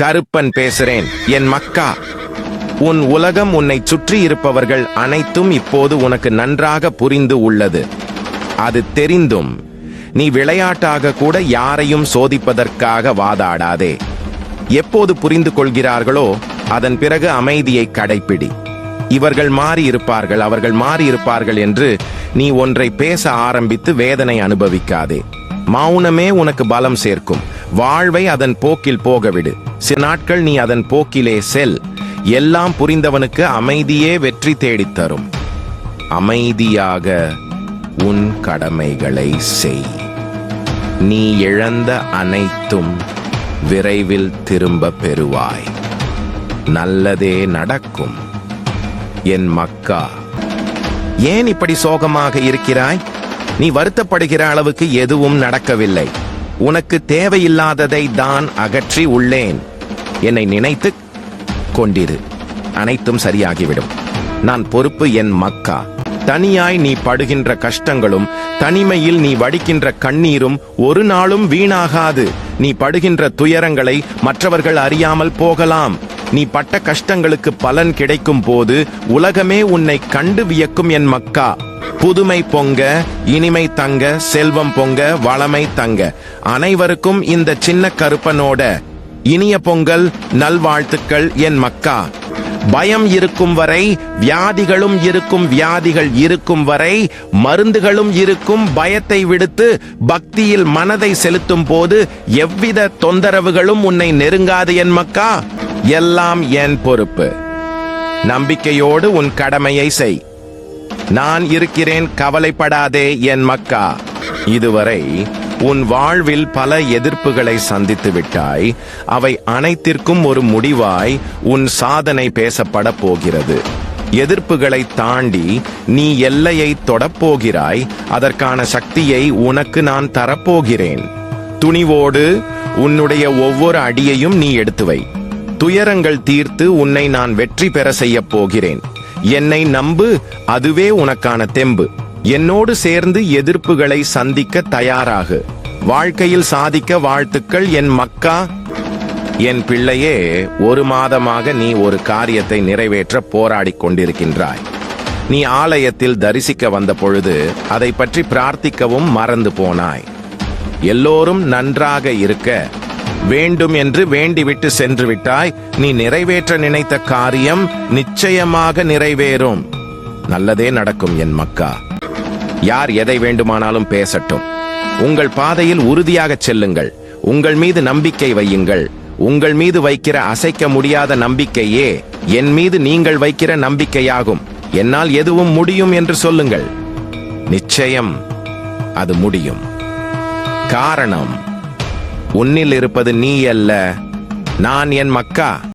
கருப்பன் பேசுறேன். என் மக்கா உன் உலகம் உன்னை சுற்றி இருப்பவர்கள் அனைத்தும் இப்போது உனக்கு நன்றாக புரிந்து உள்ளது. அது தெரிந்தும் நீ விளையாட்டாக கூட யாரையும் சோதிப்பதற்காக வாதாடாதே. எப்போது புரிந்து கொள்கிறார்களோ அதன் பிறகு அமைதியை கடைப்பிடி. இவர்கள் மாறி இருப்பார்கள் அவர்கள் மாறி இருப்பார்கள் என்று நீ ஒன்றை பேச ஆரம்பித்து வேதனை அனுபவிக்காதே. மௌனமே உனக்கு பலம் சேர்க்கும். வாழ்வை அதன் போக்கில் போகவிடு. சில நாட்கள் நீ அதன் போக்கிலே செல். எல்லாம் புரிந்தவனுக்கு அமைதியே வெற்றி தேடித் தரும். அமைதியாக உன் கடமைகளை செய். நீ இழந்த அனைத்தும் விரைவில் திரும்ப பெறுவாய். நல்லதே நடக்கும். என் மக்கா ஏன் இப்படி சோகமாக இருக்கிறாய்? நீ வருத்தப்படுகிற அளவுக்கு எதுவும் நடக்கவில்லை. உனக்கு தேவையில்லாததை தான் அகற்றி உள்ளேன். என்னை நினைத்து கொண்டிரு. அனைத்தும் சரியாகிவிடும். நான் பொறுப்பு என் மக்கா. தனியாய் நீ படுகின்ற கஷ்டங்களும் தனிமையில் நீ வடிக்கின்ற கண்ணீரும் ஒரு நாளும் வீணாகாது. நீ படுகின்ற துயரங்களை மற்றவர்கள் அறியாமல் போகலாம். நீ பட்ட கஷ்டங்களுக்கு பலன் கிடைக்கும் போது உலகமே உன்னை கண்டு வியக்கும் என் மக்கா. புதுமை பொங்க இனிமை தங்க செல்வம் பொங்க வளமை தங்க. அனைவருக்கும் இந்த சின்ன கருப்பனோட இனிய பொங்கல் நல்வாழ்த்துக்கள் என் மக்கா. பயம் இருக்கும் வரை வியாதிகளும் இருக்கும் வியாதிகள் இருக்கும் வரை மருந்துகளும் இருக்கும் பயத்தை விடுத்து பக்தியில் மனதை செலுத்தும் போது எவ்வித தொந்தரவுகளும் உன்னை நெருங்காது என் மக்கா. எல்லாம் என் பொறுப்பு. நம்பிக்கையோடு உன் கடமையை செய். நான் இருக்கிறேன் கவலைப்படாதே என் மக்கா. இதுவரை உன் வாழ்வில் பல எதிர்ப்புகளை சந்தித்து விட்டாய். அவை அனைத்திற்கும் ஒரு முடிவாய் உன் சாதனை பேசப்பட போகிறது. எதிர்ப்புகளை தாண்டி நீ எல்லையை தொடப்போகிறாய். அதற்கான சக்தியை உனக்கு நான் தரப்போகிறேன். துணிவோடு உன்னுடைய ஒவ்வொரு அடியையும் நீ எடுத்து வை. துயரங்கள் தீர்த்து உன்னை நான் வெற்றி பெற செய்யப் போகிறேன். என்னை நம்பு அதுவே உனக்கான தெம்பு. என்னோடு சேர்ந்து எதிர்ப்புகளை சந்திக்க தயாராகு. வாழ்க்கையில் சாதிக்க வாழ்த்துக்கள் என் மக்கா. என் பிள்ளையே ஒரு மாதமாக நீ ஒரு காரியத்தை நிறைவேற்ற போராடி கொண்டிருக்கின்றாய். நீ ஆலயத்தில் தரிசிக்க வந்த பொழுது அதை பற்றி பிரார்த்திக்கவும் மறந்து போனாய். எல்லோரும் நன்றாக இருக்க வேண்டும் என்று வேண்டிவிட்டு சென்று விட்டாய் நீ நிறைவேற்ற நினைத்த காரியம் நிச்சயமாக நிறைவேறும். நல்லதே நடக்கும் என் மக்கா. யார் எதை வேண்டுமானாலும் பேசட்டும். உங்கள் பாதையில் உறுதியாக செல்லுங்கள். உங்கள் மீது நம்பிக்கை வையுங்கள். உங்கள் மீது வைக்கிற அசைக்க முடியாத நம்பிக்கையே என் மீது நீங்கள் வைக்கிற நம்பிக்கையாகும். என்னால் எதுவும் முடியும் என்று சொல்லுங்கள். நிச்சயம் அது முடியும். காரணம் உன்னில் இருப்பது நீ அல்ல நான் என் மக்கா.